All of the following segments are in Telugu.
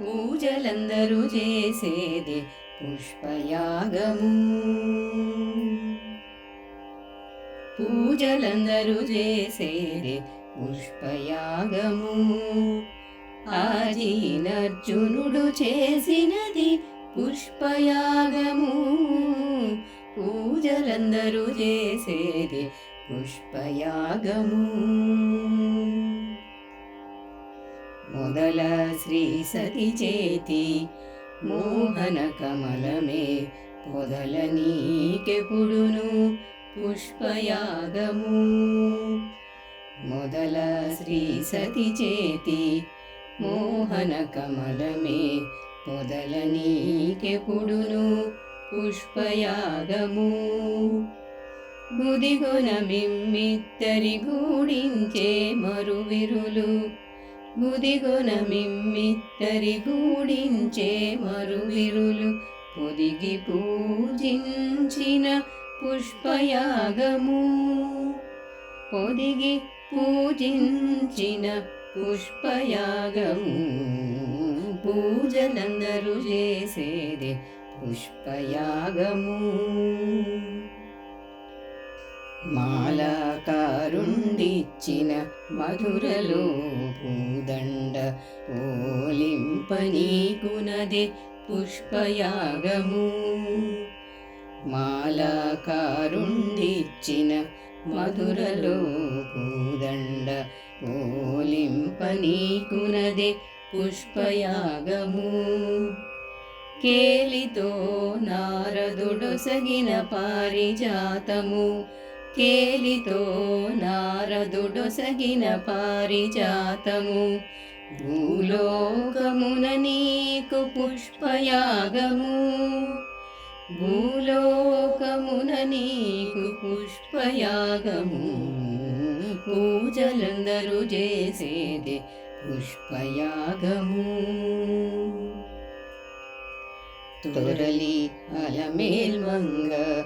పూజలందరూ చేసేది పుష్పయాగము. పూజలందరూ చేసేది పుష్పయాగము. ఆజీనర్జునుడు చేసినది పుష్పయాగము. పూజలందరూ చేసేది పుష్పయాగము. మొదల శ్రీ సతి చేతి మోహన కమలమే పొదల నీకెపుడును పుష్పయాగము. మొదల శ్రీ సతి చేతి మోహన కమలమే పొదల నీకెపుడును పుష్పయాగము. గుదిగొన మిమ్మిద్దరి గూడించే మరువిరులు గుదిగొన మిమ్మిత్తరి గూడించే మరువిరులు పొదిగి పూజించిన పుష్పయాగము. పొదిగి పూజించిన పుష్పయాగము. పూజలందరూ చేసేది పుష్పయాగము. మాలాకారుండిచ్చిన మధురలో ఓలింపనీకునదే పుష్పయాగము. మాలాకారుండిచ్చిన మధురలో పూదండ ఓలింపనీకునదే పుష్పయాగము. కేలితో నారదుడొసగిన పారిజాతము. కేలితో నారదుడొసగిన పారిజాతము. భూలోకమున నీకు పుష్పయాగము. భూలోకమున నీకు పుష్పయాగము. పూజలందరూ చేసేది పుష్పయాగము. తొరలి అలమేల్మంగ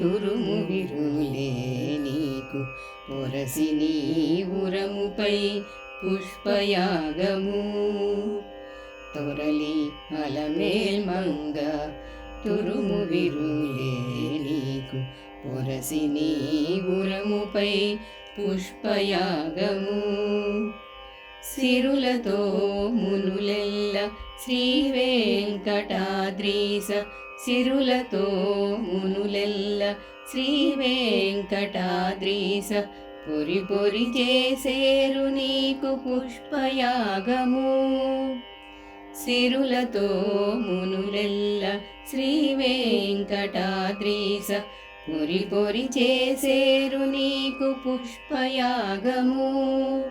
తురుము విరులే నీకు. పొరసి నీ ఉరముపై పుష్పయాగము. తొరలి అలమేల్మంగ తురుము విరులే నీకు పొరసి నీ ఉరముపై పుష్పయాగము. సిరులతో మునులెల్ల శ్రీ వెంకటాద్రీస సిరులతో మునులెల్ల శ్రీ వెంకటాద్రీస పొరి పొరి చేసేరు నీ పుష్పయాగము. సిరులతో మునులెల్ల శ్రీ వెంకటాద్రీస పొరి పొరి చేసేరు నీకు పుష్పయాగము.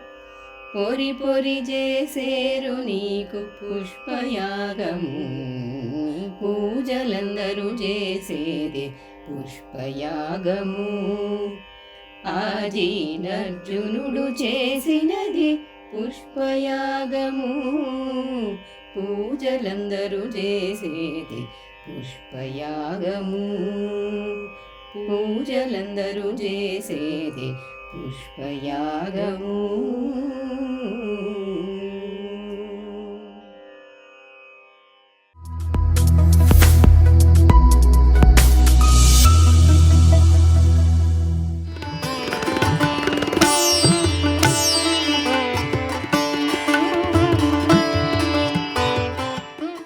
పొరి పొరి చేసేరు నీకు పుష్పయాగము. పూజలందరూ చేసేది పుష్పయాగము. ఆజీనర్జునుడు చేసినది పుష్పయాగము పూజలందరూ చేసేది పుష్పయాగము పూజలందరూ చేసేది పుష్పయాగము